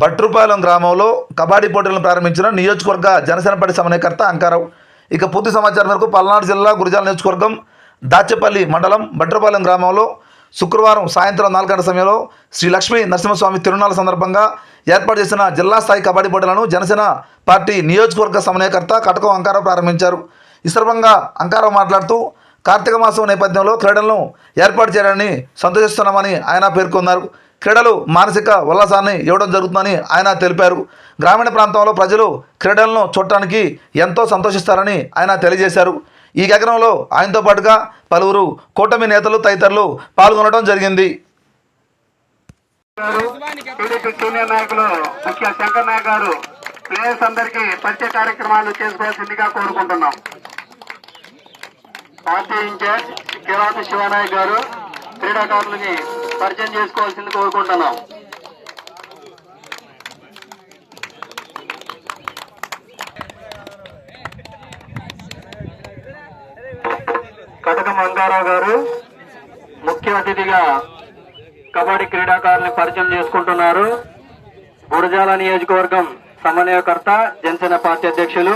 భట్రుపాలెం గ్రామంలో కబడ్డీ పోటీలను ప్రారంభించిన నియోజకవర్గ జనసేన పార్టీ సమన్వయకర్త అంకారావు. ఇక పూర్తి సమాచారం మేరకు పల్నాడు జిల్లా గురిజాల నియోజకవర్గం దాచేపల్లి మండలం భట్రుపాలెం గ్రామంలో శుక్రవారం సాయంత్రం నాలుగు గంటల సమయంలో శ్రీ లక్ష్మీ నరసింహస్వామి తిరునాళ్ళ సందర్భంగా ఏర్పాటు చేసిన జిల్లా స్థాయి కబడ్డీ పోటీలను జనసేన పార్టీ నియోజకవర్గ సమన్వయకర్త కటకం అంకారావు ప్రారంభించారు. ఈ సందర్భంగా అంకారావు మాట్లాడుతూ కార్తీక మాసం నేపథ్యంలో క్రీడలను ఏర్పాటు చేయాలని సంతోషిస్తున్నామని ఆయన పేర్కొన్నారు. క్రీడలు మానసిక ఉల్లాసాన్ని ఇవ్వడం జరుగుతుందని ఆయన తెలిపారు. గ్రామీణ ప్రాంతంలో ప్రజలు క్రీడలను చూడటానికి ఎంతో సంతోషిస్తారని ఆయన తెలియజేశారు. ఈ గగనంలో ఆయనతో పాటుగా పలువురు కూటమి నేతలు తదితరులు పాల్గొనడం జరిగింది. టీడీపీ సీనియర్ నాయకులు ముఖ్య శంకర్ నాయక్ గారు ప్లేయర్స్ అందరికీ పరిచయ కార్యక్రమాలు చేసుకోవాల్సిందిగా కోరుకుంటున్నాం. పార్టీ ఇన్ఛార్జ్ కిరాతి శివనాయక్ గారు క్రీడాకారులని పరిచయం చేసుకోవాల్సింది కోరుకుంటున్నాం. కటక మంగారావు గారు ముఖ్య అతిథిగా కబడ్డీ క్రీడాకారుని పరిచయం చేసుకుంటున్నారు. గురజాల నియోజకవర్గం సమన్వయకర్త జనసేన పార్టీ అధ్యక్షులు.